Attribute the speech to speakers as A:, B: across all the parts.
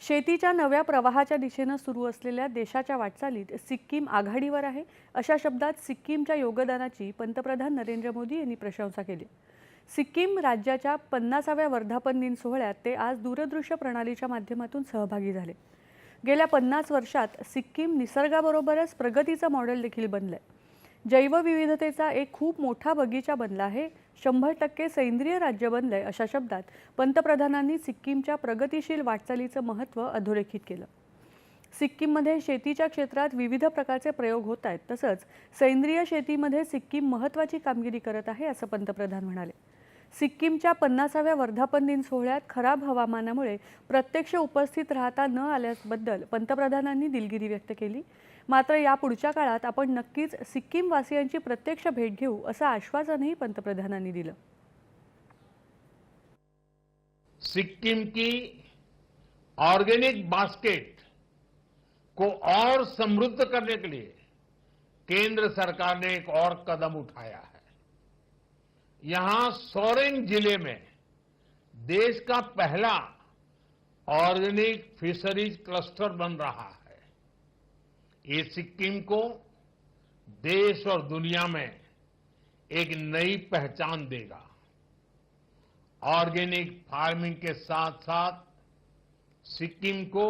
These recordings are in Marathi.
A: शेतीच्या नव्या प्रवाहाच्या दिशेनं सुरू असलेल्या देशाच्या वाटचालीत सिक्कीम आघाडीवर आहे अशा शब्दात सिक्कीमच्या योगदानाची पंतप्रधान नरेंद्र मोदी यांनी प्रशंसा केली. सिक्कीम राज्याच्या पन्नासाव्या वर्धापन दिन सोहळ्यात ते आज दूरदृश्य प्रणालीच्या माध्यमातून सहभागी झाले. गेल्या पन्नास वर्षात सिक्कीम निसर्गाबरोबरच प्रगतीचं मॉडेल देखील बनलंय. जैवविविधतेचा एक खूप मोठा बगीचा बनला आहे. शंभर टक्के सेंद्रिय राज्य बनलंय अशा शब्दात पंतप्रधानांनी सिक्कीमच्या प्रगतीशील वाटचालीचं महत्त्व अधोरेखित केलं. सिक्कीममध्ये शेतीच्या क्षेत्रात विविध प्रकारचे प्रयोग होत आहेत. तसंच सेंद्रिय शेतीमध्ये सिक्कीम महत्त्वाची कामगिरी करत आहे असं पंतप्रधान म्हणाले. सिक्कीमच्या पन्नासाव्या वर्धापन दिन सोहळ्यात खराब हवामानामुळे प्रत्यक्ष उपस्थित राहता न आल्याबद्दल पंतप्रधानांनी दिलगिरी व्यक्त केली. मात्र या पुढच्या काळात आपण नक्कीच सिक्कीमवासियांची प्रत्यक्ष भेट घेऊ असं आश्वासनही पंतप्रधानांनी दिलं.
B: सिक्किम की ऑर्गेनिक बास्केट को और समृद्ध करने के लिए केंद्र सरकार ने एक और कदम उठाया है। यहाँ सोरेंग ज़िले में देश का पहला ऑर्गेनिक फिशरीज क्लस्टर बन रहा है। ये सिक्किम को देश और दुनिया में एक नई पहचान देगा। ऑर्गेनिक फ़ार्मिंग के साथ साथ सिक्किम को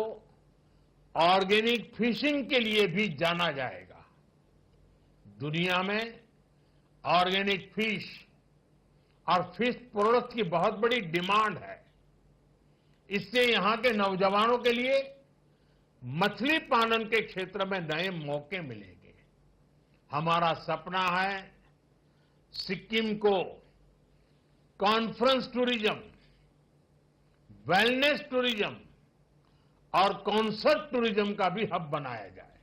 B: ऑर्गेनिक फिशिंग के लिए भी जाना जाएगा। दुनिया में ऑर्गेनिक फ़िश और फ़िश प्रोडक्ट की बहुत बड़ी डिमांड है। इससे यहाँ के नौजवानों के लिए मछली पालन के क्षेत्र में नए मौके मिलेंगे। हमारा सपना है सिक्किम को कॉन्फ्रेंस टूरिज़्म वेलनेस टूरिज़्म और कॉन्सर्ट टूरिज़्म का भी हब बनाया जाए।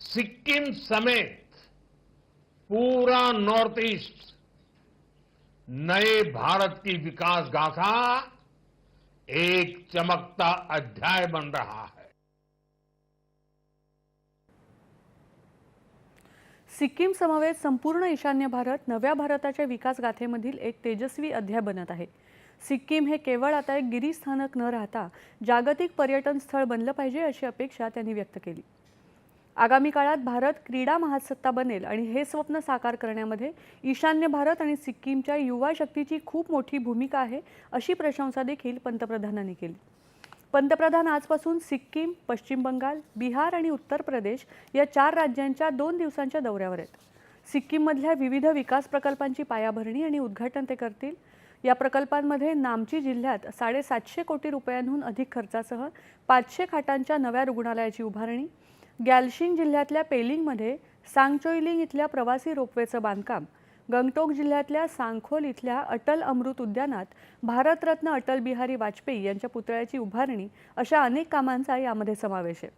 B: सिक्किम समेत पूरा नॉर्थ ईस्ट नए भारत की विकास गाथा एक चमकता अध्याय बन रहा है।
A: सिक्कीम समवेत संपूर्ण ईशान्य भारत नव्या भारताच्या विकास गाथेमधील एक तेजस्वी अध्याय बनत आहे. सिक्कीम हे केवळ आता एक गिरीस्थानक न राहता जागतिक पर्यटन स्थळ बनलं पाहिजे अशी अपेक्षा त्यांनी व्यक्त केली. आगामी काळात भारत क्रीडा महासत्ता बनेल आणि हे स्वप्न साकार करण्यामध्ये ईशान्य भारत आणि सिक्कीमच्या युवा शक्तीची खूप मोठी भूमिका आहे अशी प्रशंसा देखील पंतप्रधानांनी केली. पंतप्रधान आजपासून सिक्कीम पश्चिम बंगाल बिहार आणि उत्तर प्रदेश या चार राज्यांच्या दोन दिवसांच्या दौऱ्यावर आहेत. सिक्कीममधल्या विविध विकास प्रकल्पांची पायाभरणी आणि उद्घाटन ते करतील. या प्रकल्पांमध्ये नामची जिल्ह्यात साडेसातशे कोटी रुपयांहून अधिक खर्चासह पाचशे खाटांच्या नव्या रुग्णालयाची उभारणी गॅलशिंग जिल्ह्यातल्या पेलिंगमध्ये सांगचोईलिंग इथल्या प्रवासी रोपवेचं बांधकाम गंगटोक जिल्ह्यातल्या सांखोल इथल्या अटल अमृत उद्यानात भारतरत्न अटल बिहारी वाजपेयी यांच्या पुतळ्याची उभारणी अशा अनेक कामांचा यामध्ये समावेश आहे.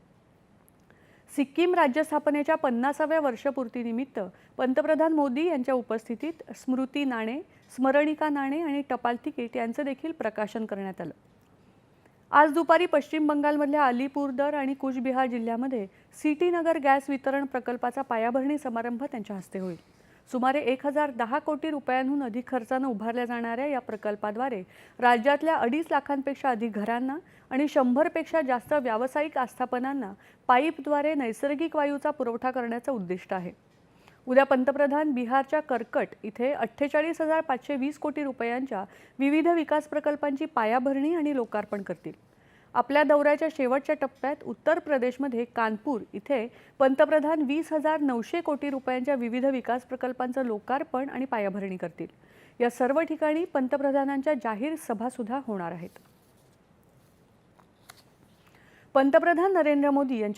A: सिक्कीम राज्य स्थापनेच्या पन्नासाव्या वर्षपूर्तीनिमित्त पंतप्रधान मोदी यांच्या उपस्थितीत स्मृती नाणे स्मरणिका नाणे आणि टपाल तिकीट यांचं देखील प्रकाशन करण्यात आलं. आज दुपारी पश्चिम बंगालमधल्या अलीपूरदर आणि कुचबिहार जिल्ह्यामध्ये सिटी नगर गॅस वितरण प्रकल्पाचा पायाभरणी समारंभ त्यांच्या हस्ते होईल. सुमारे एक हजार दहा कोटी रुपयांहून अधिक खर्चानं उभारल्या जाणाऱ्या या प्रकल्पाद्वारे राज्यातल्या अडीच लाखांपेक्षा अधिक घरांना आणि शंभरपेक्षा जास्त व्यावसायिक आस्थापनांना पाईपद्वारे नैसर्गिक वायूचा पुरवठा करण्याचं उद्दिष्ट आहे. उद्या पंतप्रधान बिहारच्या कर्कट इथे अठ्ठेचाळीस हजार पाचशे वीस कोटी रुपयांच्या विविध विकास प्रकल्पांची पायाभरणी आणि लोकार्पण करतील. आपल्या दौऱ्याच्या शेवटच्या टप्प्यात उत्तर प्रदेशमध्ये कानपूर इथे पंतप्रधान वीस हजार नऊशे कोटी रुपयांच्या विविध विकास प्रकल्पांचं लोकार्पण आणि पायाभरणी करतील. या सर्व ठिकाणी पंतप्रधानांच्या जाहीर सभासुद्धा होणार आहेत. पंतप्रधान नरेंद्र मोदी यांच्या